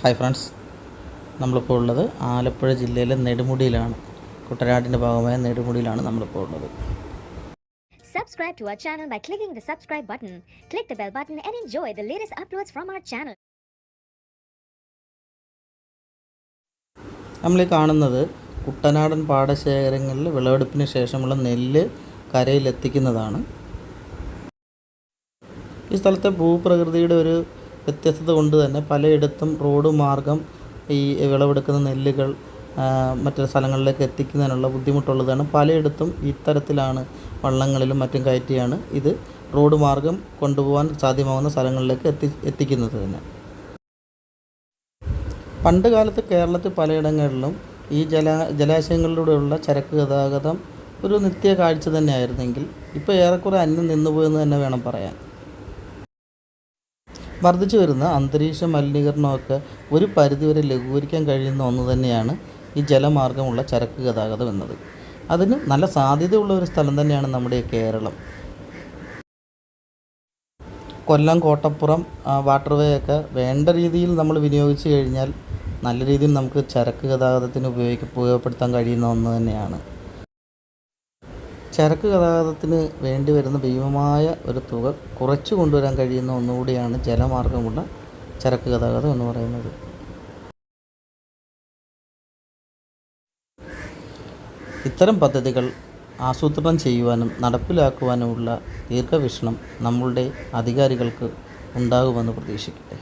Hi friends നമ്മളിപ്പോൾ ഉള്ളത് ആലപ്പുഴ ജില്ലയിലെ നെടുമുടിയിലാണ് കുട്ടനാടിന്റെ ഭാഗമായ നെടുമുടിയിലാണ് നമ്മളിപ്പോൾ ഉള്ളത് Subscribe to our channel by clicking the subscribe button. Click the bell button and enjoy the latest uploads from our channel. നമ്മൾ കാണുന്നത് കുട്ടനാടൻ പാടശേഖരങ്ങളിൽ വിളവെടുപ്പിന് ശേഷമുള്ള നെല്ല് കരയിലെത്തിക്കുന്നതാണ് ഈ സ്ഥലത്തെ ഭൂപ്രകൃതിയുടെ ഒരു വ്യത്യസ്തത കൊണ്ട് തന്നെ പലയിടത്തും റോഡ് മാർഗം ഈ വിളവെടുക്കുന്ന നെല്ലുകൾ മറ്റു സ്ഥലങ്ങളിലേക്ക് എത്തിക്കുന്നതിനുള്ള ബുദ്ധിമുട്ടുള്ളതാണ്. പലയിടത്തും ഇത്തരത്തിലാണ് വള്ളങ്ങളിലും മറ്റും കയറ്റിയാണ് ഇത് റോഡ് മാർഗം കൊണ്ടുപോകാൻ സാധ്യമാകുന്ന സ്ഥലങ്ങളിലേക്ക് എത്തി എത്തിക്കുന്നത് തന്നെ. പണ്ട് കാലത്ത് കേരളത്തിൽ പലയിടങ്ങളിലും ഈ ജല ജലാശയങ്ങളിലൂടെയുള്ള ചരക്ക് ഗതാഗതം ഒരു നിത്യ കാഴ്ച തന്നെയായിരുന്നെങ്കിൽ ഇപ്പോൾ ഏറെക്കുറെ അന്യം നിന്നുപോയെന്ന് തന്നെ വേണം പറയാൻ. വർദ്ധിച്ചു വരുന്ന അന്തരീക്ഷ മലിനീകരണമൊക്കെ ഒരു പരിധിവരെ ലഘൂകരിക്കാൻ കഴിയുന്ന ഒന്ന് തന്നെയാണ് ഈ ജലമാർഗമുള്ള ചരക്ക് ഗതാഗതം എന്നത്. അതിന് നല്ല സാധ്യതയുള്ള ഒരു സ്ഥലം തന്നെയാണ് നമ്മുടെ കേരളം. കൊല്ലം കോട്ടപ്പുറം വാട്ടർവേ ഒക്കെ വേണ്ട രീതിയിൽ നമ്മൾ വിനിയോഗിച്ച് കഴിഞ്ഞാൽ നല്ല രീതിയിൽ നമുക്ക് ചരക്ക് ഗതാഗതത്തിന് ഉപയോഗിക്ക ഉപയോഗപ്പെടുത്താൻ കഴിയുന്ന ഒന്ന് തന്നെയാണ്. ചരക്ക് ഗതാഗതത്തിന് വേണ്ടി വരുന്ന ഭീമമായ ഒരു തുക കുറച്ചു കൊണ്ടുവരാൻ കഴിയുന്ന ഒന്നുകൂടിയാണ് ജലമാർഗമുള്ള ചരക്ക് ഗതാഗതം എന്ന് പറയുന്നത്. ഇത്തരം പദ്ധതികൾ ആസൂത്രണം ചെയ്യുവാനും നടപ്പിലാക്കുവാനുമുള്ള ദീർഘവീക്ഷണം നമ്മളുടെ അധികാരികൾക്ക് ഉണ്ടാകുമെന്ന് പ്രതീക്ഷിക്കട്ടെ.